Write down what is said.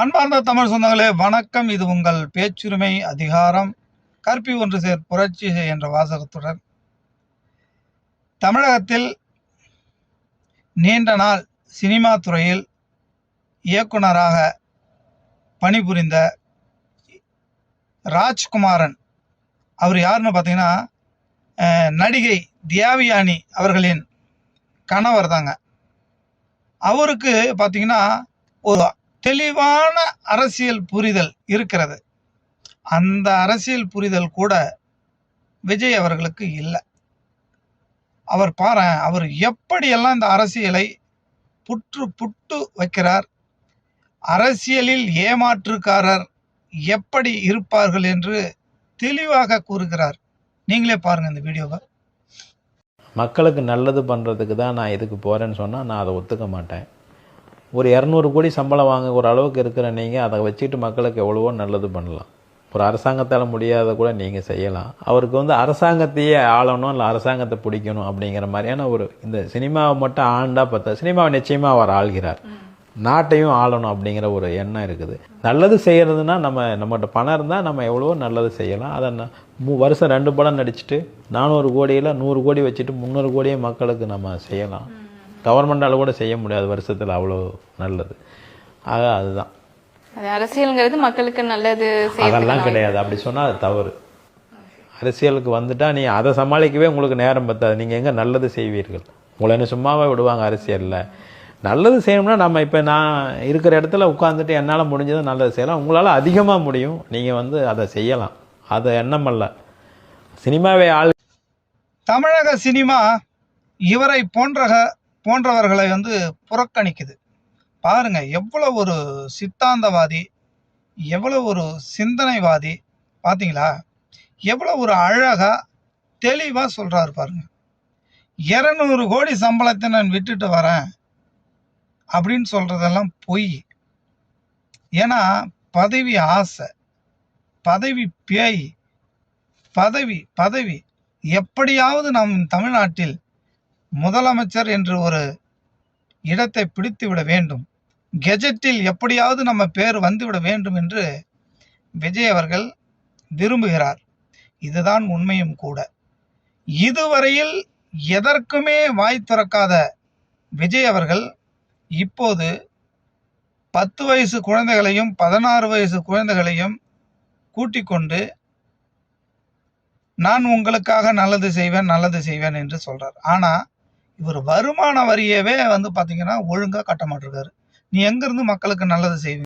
அன்பார்ந்த தமிழ் சொந்தங்களே வணக்கம். இது உங்கள் பேச்சுரிமை அதிகாரம் கற்பி ஒன்று சேர் புரட்சி என்ற வாசகத்துடன். தமிழகத்தில் நீண்ட நாள் சினிமா துறையில் இயக்குனராக பணிபுரிந்த ராஜ்குமாரன். அவர் யாருன்னு பார்த்தீங்கன்னா நடிகை தியாவியானி அவர்களின் கணவர் தாங்க. அவருக்கு பார்த்தீங்கன்னா ஒரு தெளிவான அரசியல் புரிதல் இருக்கிறது. அந்த அரசியல் புரிதல் கூட விஜய் அவர்களுக்கு இல்லை. அவர் பாரு அவர் எப்படியெல்லாம் இந்த அரசியலை புற்று புட்டு வைக்கிறார் அரசியலில் ஏமாற்றுக்காரர் எப்படி இருப்பார்கள் என்று தெளிவாக கூறுகிறார். நீங்களே பாருங்க இந்த வீடியோவை. மக்களுக்கு நல்லது பண்ணுறதுக்கு தான் நான் இதுக்கு போகிறேன்னு சொன்னால் நான் அதை ஒத்துக்க மாட்டேன். ஒரு இரநூறு கோடி சம்பளம் வாங்க ஒரு அளவுக்கு இருக்கிற நீங்கள் அதை வச்சுக்கிட்டு மக்களுக்கு எவ்வளவோ நல்லது பண்ணலாம். ஒரு அரசாங்கத்தால் முடியாத கூட நீங்கள் செய்யலாம். அவருக்கு வந்து அரசாங்கத்தையே ஆளணும் இல்லை அரசாங்கத்தை பிடிக்கணும் அப்படிங்கிற மாதிரியான ஒரு இந்த சினிமாவை மட்டும் ஆண்டா பார்த்தா சினிமாவை நிச்சயமாக அவர் ஆள்கிறார். நாட்டையும் ஆளணும் அப்படிங்கிற ஒரு எண்ணம் இருக்குது. நல்லது செய்கிறதுனா நம்ம நம்மகிட்ட பணம் இருந்தால் நம்ம எவ்வளவோ நல்லது செய்யலாம். அதை மூ வருஷம் ரெண்டு படம் நடிச்சுட்டு நானூறு கோடியில் நூறு கோடி வச்சுட்டு முந்நூறு கோடியே மக்களுக்கு நம்ம செய்யலாம். கவர்மெண்டால் கூட செய்ய முடியாது. வருஷத்தில் அவ்வளோ நல்லது. ஆக அதுதான். அது அரசியல்ங்கிறது மக்களுக்கு நல்லது அதெல்லாம் கிடையாது. அப்படி சொன்னால் அது தவறு. அரசியலுக்கு வந்துட்டா நீ அதை சமாளிக்கவே உங்களுக்கு நேரம் பத்தாது. நீங்கள் எங்கே நல்லது செய்வீர்கள்? உங்களை என்ன சும்மாவே விடுவாங்க அரசியலில். நல்லது செய்யணும்னா நம்ம இப்போ நான் இருக்கிற இடத்துல உட்காந்துட்டு என்னால் முடிஞ்சதை நல்லது செய்யலாம். உங்களால் அதிகமாக முடியும். நீங்கள் வந்து அதை செய்யலாம். அதை எண்ணம் அல்ல. சினிமாவை ஆள் தமிழக சினிமா இவரை போன்ற போன்றவர்களை வந்து புறக்கணிக்குது. பாருங்க எவ்வளோ ஒரு சித்தாந்தவாதி எவ்வளோ ஒரு சிந்தனைவாதி பார்த்தீங்களா எவ்வளோ ஒரு அழகாக தெளிவாக சொல்கிறாரு பாருங்க. இரநூறு கோடி சம்பளத்தை நான் விட்டுட்டு வரேன் அப்படின்னு சொல்கிறதெல்லாம் பொய். ஏன்னா பதவி ஆசை பதவி பேய் பதவி பதவி எப்படியாவது நம் தமிழ்நாட்டில் முதலமைச்சர் என்று ஒரு இடத்தை பிடித்து விட வேண்டும். கெஜெட்டில் எப்படியாவது நம்ம பேர் வந்துவிட வேண்டும் என்று விஜய் அவர்கள் விரும்புகிறார். இதுதான் உண்மையும் கூட. இதுவரையில் எதற்குமே வாய் திறக்காத விஜய் அவர்கள் இப்போது பத்து வயசு குழந்தைகளையும் பதினாறு வயசு குழந்தைகளையும் கூட்டிக் கொண்டு நான் உங்களுக்காக நல்லது செய்வேன் நல்லது செய்வேன் என்று சொல்கிறார் ஆனால் இவர் வருமான வரியவே வந்து பார்த்தீங்கன்னா ஒழுங்கா கட்ட மாட்டிருக்காரு. நீ எங்கேருந்து மக்களுக்கு நல்லது செய்வீங்க?